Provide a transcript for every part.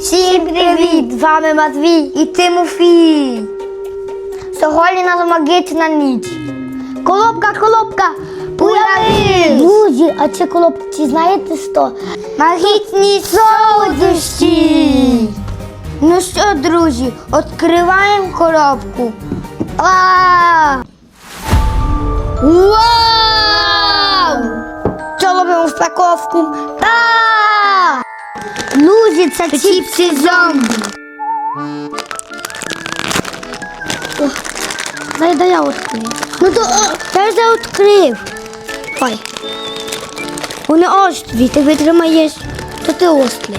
Всім привіт! З вами Матвій і Тимофій. Сьогодні наша магічна ніч. Колобка, колобка, появись! Друзі, а ці коробці знаєте що? Магічні солодощі! Ну що, друзі, відкриваємо коробку. Вау! Що робимо упаковку? А! Друзі, це. Чіпси зомбі. Дай, дай я відкрию. Ну то о, я вже відкрив. Ой. Вони острі, ти витримаєш, то ти острий.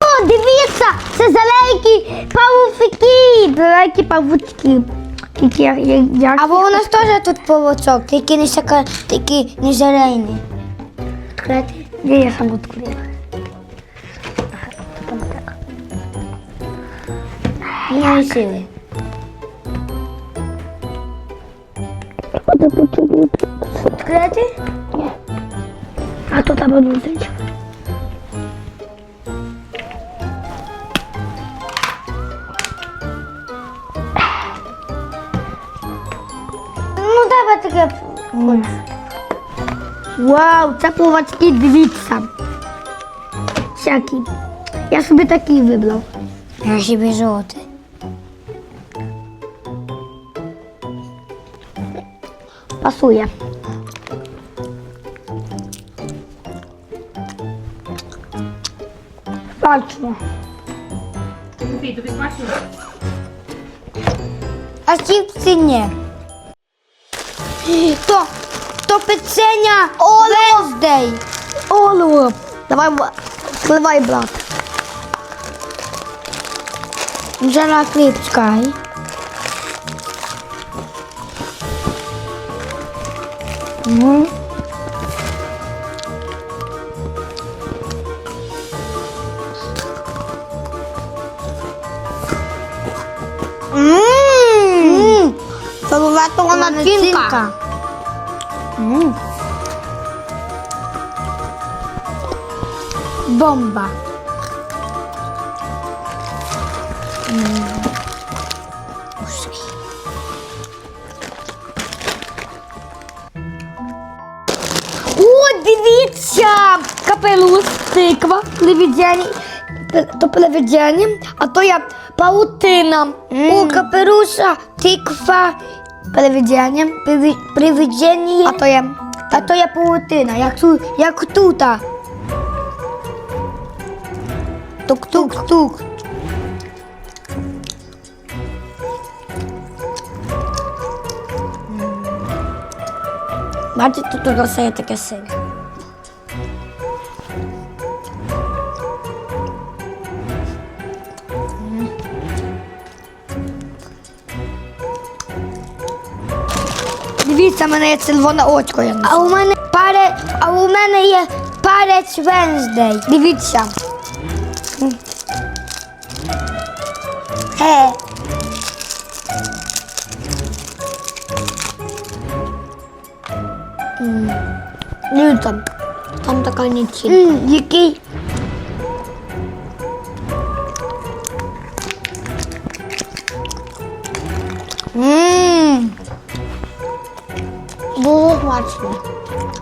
О, дивіться, це зеленькі павуки, зеленькі павучки. Тільки я, я, я... А у нас теж тут полочок, тільки не сяка, тільки не зелений. Відкрити? Де я сам відкрив? Там так. Не сили. Відкрити? Ні. А тут або таке. Вау, це повачки, дивіться. Всякі. Я собі такий вибрав. Я собі жовтий. Пасує. Смачно. Тимофій, тобі То, то печення Венздей. Олово. Давай, сливай, брат. Вже накліпчкай. Ну. Ммм. Начинка. М. Бомба. О, дивіться! Капелус, тиква, левідяні. То левідяні, а то я паутина. У каперуша, тиква, Привидіння, привидіння. а то є, а то є паутина, як, ту, як тута. Тук-тук-тук. Бачите, тут роса є таке синє. Дивіться, в мене є червоне очко. Я А у мене Паре, а у мене є парець Венздей. Дивіться. Е. дивіться, там така нічия. М, який Було смачно.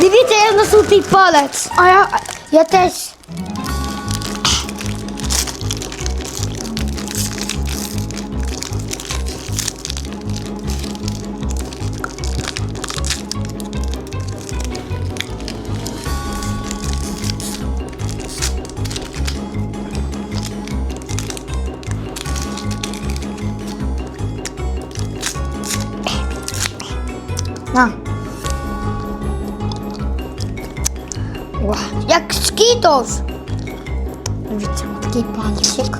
Дивіться, я насутий палець. А я, я О, як скітос. Дивіться, такий пальчик.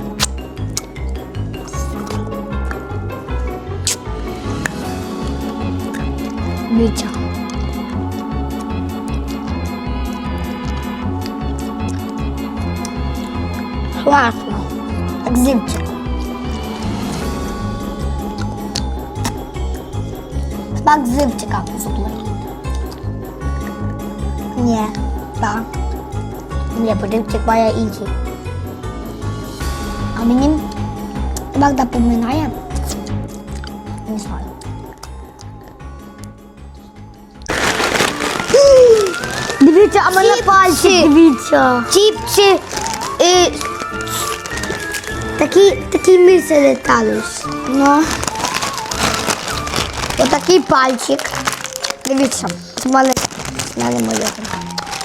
Дивіться. Класно. Як зимчик. Смак зимчика. Ні так. Ні, подивчик має інший. А мені смак напоминає. Не знаю. Дивіться, а мене пальці, дивіться. Чіпси. І... Такі, такі місце летались. Ну. Отакий пальчик. Дивіться, з мене, з мене моє.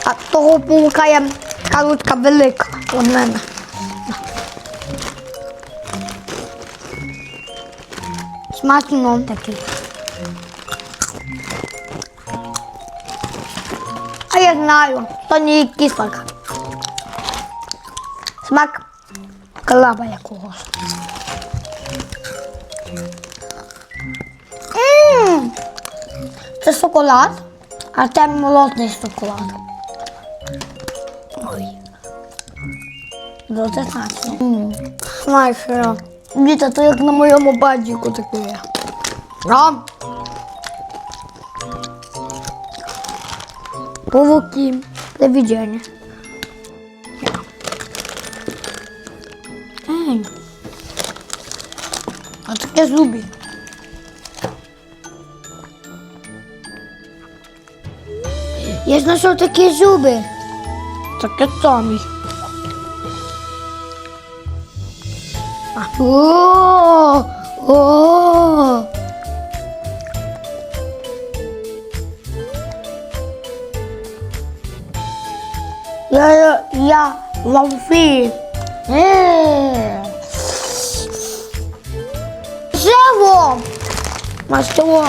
А того паука є така велика у мене. Смачно такий. А я знаю, то не кислока. Смак клаба якогось. Мм, Це шоколад, а це молочний шоколад. Смачно. Мм, Смачно. Діти, то як на моєму баджіку таке. А? Павуки. До видения. А таке зубі. Я знайшов такі зуби. Таке самі. О, о. Я, я, ловфі. Е. Живо. Масло.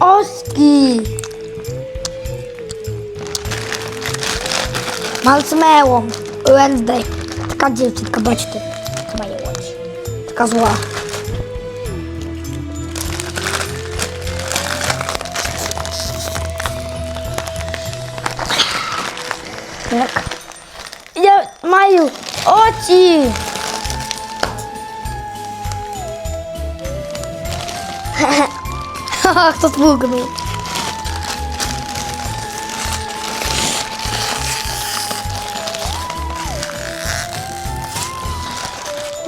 Оски. Малсмело. Венздей. Така дівчинка, бачите. Мої очі. Така зла. Так. Я маю очі. Ха-ха, хто звукнув.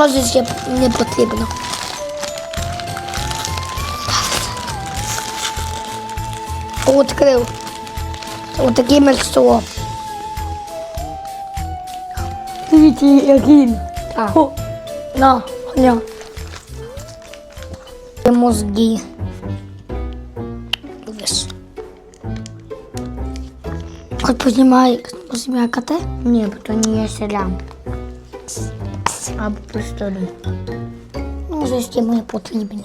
Може, не потрібно. Відкрив. Отакий мельцо. Дивіться, який. Так. На, гля. Мозги. Вис. Хоч познімай, познімай КТ? Ні, бо то не є селям. Або пристолі. Може, ще мені потрібні.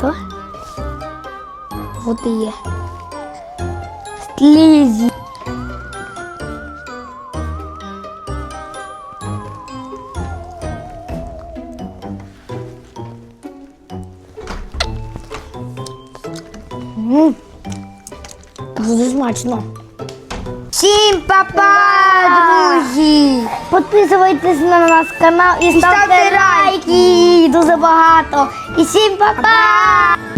То. От і є. Слізі. Смачно. Всім па-па, друзі! Підписуйтесь на наш канал і ставте лайки. Дуже багато. І всім па-па!